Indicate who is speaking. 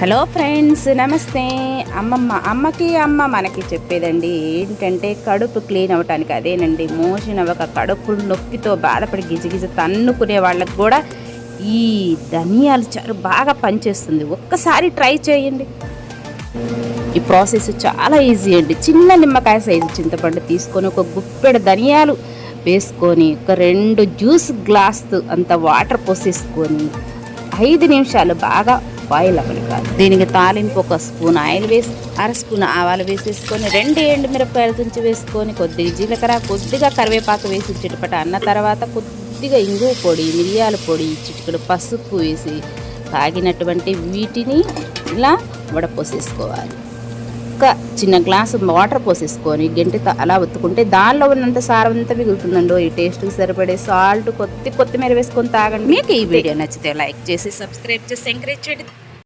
Speaker 1: Hello friends నమస్తే. అమ్మమ్మ అమ్మకి అమ్మ మనకి చెప్పేదండి ఏంటంటే కడుపు క్లీన్ అవ్వటానికి అదేనండి. మోసిన ఒక కడుపు నొప్పితో బాధపడి గిజగిజ తన్నుకునే వాళ్ళకి కూడా ఈ ధనియాల చారు బాగా పనిచేస్తుంది. ఒక్కసారి ట్రై చేయండి. ఈ ప్రాసెస్ చాలా ఈజీ అండి. చిన్న నిమ్మకాయ సైజు చింతపండు తీసుకొని ఒక గుప్పెడు ధనియాలు వేసుకొని ఒక రెండు జ్యూస్ గ్లాస్ అంత వాటర్ పోసేసుకొని ఐదు నిమిషాలు బాగా బాయిల్ అవ్వాలి కాదు. దీనికి తాలింపు ఒక స్పూన్ ఆయిల్ వేసి అర స్పూన్ ఆవాలు వేసేసుకొని రెండు ఎండు మిరపకాయలు తుంచి వేసుకొని కొద్దిగా జీలకర్ర కొద్దిగా కరివేపాకు వేసి చిటపట అన్న తర్వాత కొద్దిగా ఇంగువ పొడి మిరియాల పొడి చిటికెడు పసుపు వేసి తాగినటువంటి వీటిని ఇలా వడపోసేసుకోవాలి ఒక చిన్న గ్లాసు వాటర్ పోసేసుకొని గంటితో అలా ఒత్తుకుంటే దానిలో ఉన్నంత సారం అంతా మిగులుతుందండి ఈ టేస్ట్కి సరిపడే సాల్ట్ కొద్ది కొత్తిమీర వేసుకొని తాగండి. మీకు ఈ వీడియో నచ్చితే లైక్ చేసి సబ్స్క్రైబ్ చేసి ఎంకరేజ్ చేయండి.